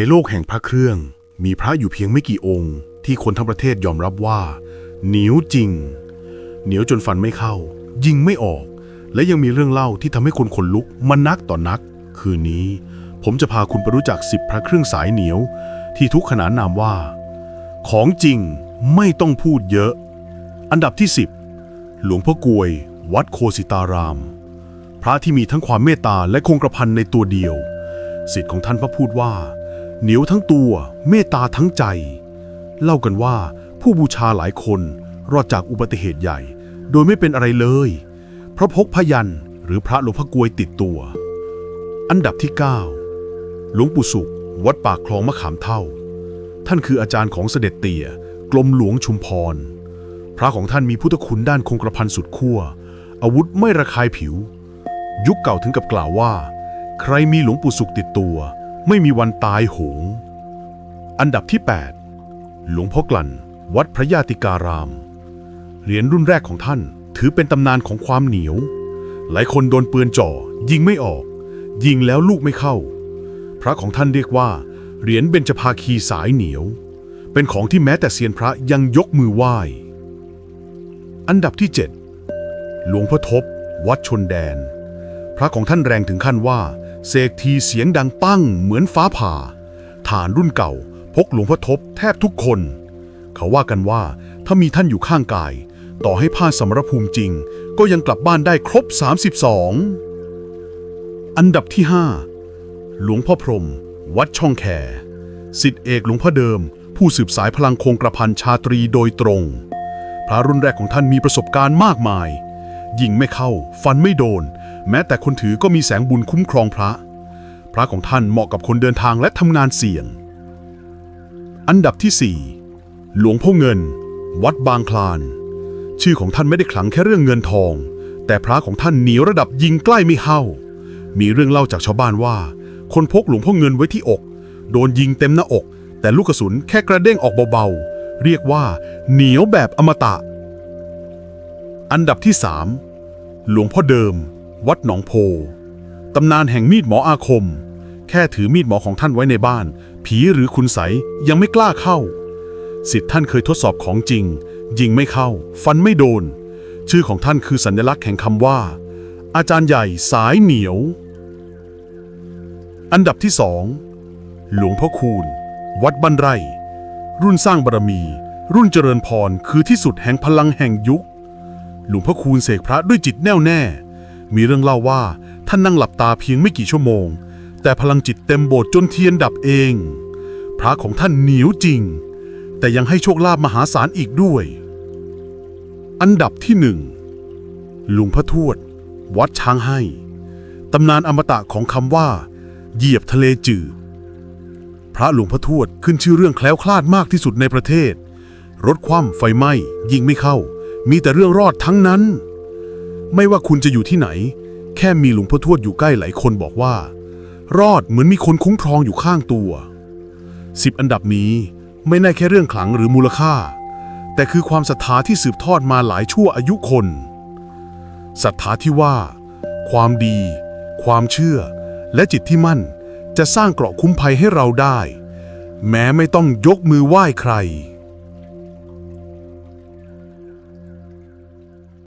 ในโลกแห่งพระเครื่อง มีพระอยู่เพียงไม่กี่องค์ ที่คนทั้งประเทศยอมรับว่าเหนียวจริง เหนียวจนฟันไม่เข้า ยิงไม่ออก และยังมีเรื่องเล่าที่ทำให้คนขนลุกมานักต่อนัก คืนนี้ ผมจะพาคุณไปรู้จักสิบพระเครื่องสายเหนียว ที่ทุกขนานนามว่า ของจริงไม่ต้องพูดเยอะ อันดับที่ 10 หลวงพ่อกวย วัดโคสิตาราม พระที่มีทั้งความเมตตาและคงกระพันในตัวเดียวสิทธิ์ของท่านพระพูดว่า เหนียวทั้งตัว เมตตาทั้งใจ เล่ากันว่าผู้บูชาหลายคนรอดจากอุบัติเหตุใหญ่ โดยไม่เป็นอะไรเลย เพราะพกพยันหรือพระหลวงพ่อกวยติดตัว อันดับที่ 9 หลวงปู่สุข วัดปากคลองมะขามเท่า ท่านคืออาจารย์ของเสด็จเตี่ยกรมหลวงชุมพร พระของท่านมีพุทธคุณด้านคงกระพันสุดขั้วอาวุธไม่ระคายผิว ยุคเก่าถึงกับกล่าวว่า ใครมีหลวงปู่สุขติดตัว ไม่มีวันตายโหง อันดับที่ 8 หลวงพ่อกลั่น วัดพระยาติการาม เหรียญรุ่นแรกของท่านถือเป็นตำนานของความเหนียว หลายคนโดนปืนจ่อ ยิงไม่ออก ยิงแล้วลูกไม่เข้า พระของท่านเรียกว่า เหรียญเบญจภาคีสายเหนียว เป็นของที่แม้แต่เซียนพระยังยกมือไหว้ อันดับที่ 7 หลวงพ่อทบ วัดชนแดน พระของท่านแรงถึงขั้นว่า เสกทีเสียงดังปั้งเหมือนฟ้าผ่า ฐานรุ่นเก่า พกหลวงพ่อทบแทบทุกคน เขาว่ากันว่าถ้ามีท่านอยู่ข้างกาย ต่อให้ผ้าสมรภูมิจริง ก็ยังกลับบ้านได้ครบ 32 อันดับที่ 5 หลวงพ่อพรม วัดช่องแคสิทธิเอกหลวงพ่อเดิม ผู้สืบสายพลังคงกระพันชาตรีโดยตรง พระรุ่นแรกของท่านมีประสบการณ์มากมาย ยิงไม่เข้า ฟันไม่โดน แม้แต่คนถือก็มีแสงบุญคุ้มครองพระ พระของท่านเหมาะกับคนเดินทางและทำงานเสี่ยง อันดับที่ 4 หลวงพ่อเงิน วัดบางคลาน ชื่อของท่านไม่ได้ขลังแค่เรื่องเงินทอง แต่พระของท่านเหนียวระดับยิงใกล้ไม่เข้า มีเรื่องเล่าจากชาวบ้านว่า คนพกหลวงพ่อเงินไว้ที่อก โดนยิงเต็มหน้าอก แต่ลูกกระสุนแค่กระเด้งออกเบาๆ เรียกว่า เหนียวแบบอมตะ อันดับที่ 3 หลวงพ่อเดิม วัดหนองโพ ตำนานแห่งมีดหมออาคม แค่ถือมีดหมอของท่านไว้ในบ้าน ผีหรือคุณใสยยังไม่กล้าเข้า สิทธิ์ท่านเคยทดสอบของจริง ยิงไม่เข้า ฟันไม่โดน ชื่อของท่านคือสัญลักษณ์แห่งคำว่า อาจารย์ใหญ่สายเหนียว อันดับที่สองหลวงพ่อคูณ วัดบ้านไร่ รุ่นสร้างบารมี รุ่นเจริญพรคือที่สุดแห่งพลังแห่งยุค หลวงพ่อคูณเสกพระด้วยจิตแน่วแน่ มีเรื่องเล่าว่าท่านนั่งหลับตาเพียงไม่กี่ชั่วโมง แต่พลังจิตเต็มโบสถ์จนเทียนดับเอง พระของท่านเหนียวจริง แต่ยังให้โชคลาภมหาศาลอีกด้วย อันดับที่หนึ่งลวงพ่อทวด วัดช้างให้ ตำนานอมตะของคำว่า เหยียบทะเลจืดพระหลวงพ่อทวดขึ้นชื่อเรื่องแคล้วคลาดมากที่สุดในประเทศ รถคว่ำไฟไหม้ยิงไม่เข้า มีแต่เรื่องรอดทั้งนั้น ไม่ว่าคุณจะอยู่ที่ไหน แค่มีหลวงพ่อทวดอยู่ใกล้หลายคนบอกว่า รอดเหมือนมีคนคุ้มครองอยู่ข้างตัวสิบอันดับนี้ไม่ได้แค่เรื่องขลังหรือมูลค่า แต่คือความศรัทธาที่สืบทอดมาหลายชั่วอายุคนศรัทธาที่ว่า ความดี ความเชื่อ และจิตที่มั่น จะสร้างเกราะคุ้มภัยให้เราได้ แม้ไม่ต้องยกมือไหว้ใคร